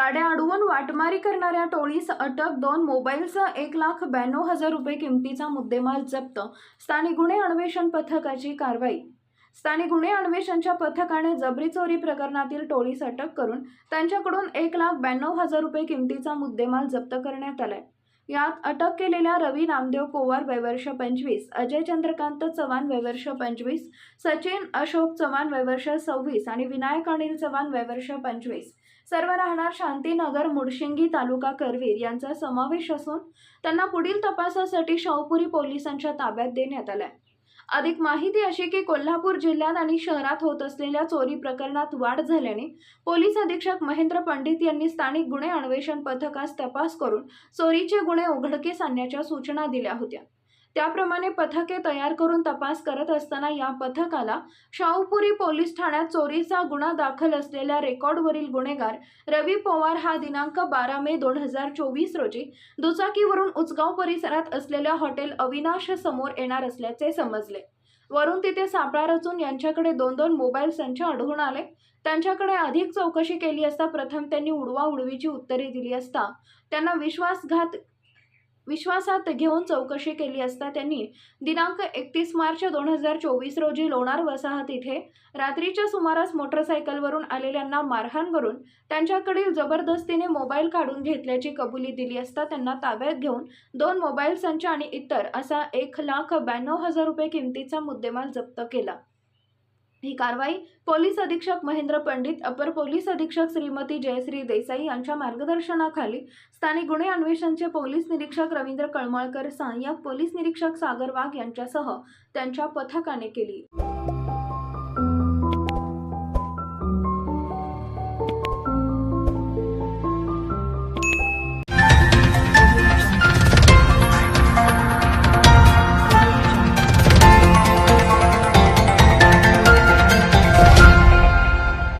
गाड्या अडवून वाटमारी करणाऱ्या टोळीस अटक दोन मोबाईलचा एक लाख ब्याण्णव हजार रुपये किमतीचा मुद्देमाल जप्त. स्थानिक गुन्हे अन्वेषण पथकाची कारवाई. स्थानिक गुन्हे अन्वेषणच्या पथकाने जबरी चोरी प्रकरणातील टोळीस अटक करून त्यांच्याकडून एक लाख ब्याण्णव हजार रुपये किमतीचा मुद्देमाल जप्त करण्यात आलाय. यात अटक केलेल्या रवी नामदेव पोवार वयवर्ष पंचवीस अजय चंद्रकांत चव्हाण वयवर्ष पंचवीस सचिन अशोक चव्हाण वयवर्ष सव्वीस आणि विनायक अनिल चव्हाण वयवर्ष पंचवीस. सर्व राहणार शांतीनगर मुडशिंगी तालुका करवीर यांचा समावेश असून त्यांना पुढील तपासासाठी शाहूपुरी पोलिसांच्या ताब्यात देण्यात आलाय. अधिक माहिती अशी की कोल्हापूर जिल्ह्यात आणि शहरात होत असलेल्या चोरी प्रकरणात वाढ झाल्याने पोलीस अधीक्षक महेंद्र पंडित यांनी स्थानिक गुन्हे अन्वेषण पथकास तपास करून चोरीचे गुन्हे उघडकीस आणण्याच्या सूचना दिल्या होत्या. त्याप्रमाणे पथके तयार करून तपास करत असताना या पथकाला शाहूपुरी पोलीस ठाण्यात चोरीचा गुन्हा दाखल असलेल्या रेकॉर्डवरील गुन्हेगार रवी पवार हा दिनांक बारा मे दोन हजार चोवीस रोजी दुचाकीवरून उचगाव परिसरात असलेल्या हॉटेल अविनाश समोर येणार असल्याचे समजले. वरून तिथे सापळा रचून यांच्याकडे दोन दोन मोबाईल संच आढळून आले. त्यांच्याकडे अधिक चौकशी केली असता प्रथम त्यांनी उडवा उडवीची उत्तरे दिली असता त्यांना विश्वासघात विश्वासात घेऊन चौकशी केली असता त्यांनी दिनांक एकतीस मार्च दोन हजार चोवीस रोजी लोणार वसाहत इथे रात्रीच्या सुमारास मोटरसायकलवरून आलेल्यांना मारहाण करून त्यांच्याकडील जबरदस्तीने मोबाईल काढून घेतल्याची कबुली दिली असता त्यांना ताब्यात घेऊन दोन मोबाईल संच आणि इतर असा एक लाख ब्याण्णव हजार रुपये किमतीचा मुद्देमाल जप्त केला. ही कारवाई पोलीस अधीक्षक महेंद्र पंडित अपर पोलीस अधीक्षक श्रीमती जयश्री देसाई यांच्या मार्गदर्शनाखाली स्थानिक गुन्हे अन्वेषणचे पोलीस निरीक्षक रवींद्र कळमळकर सहाय्यक पोलीस निरीक्षक सागर वाघ यांच्यासह त्यांच्या पथकाने केली.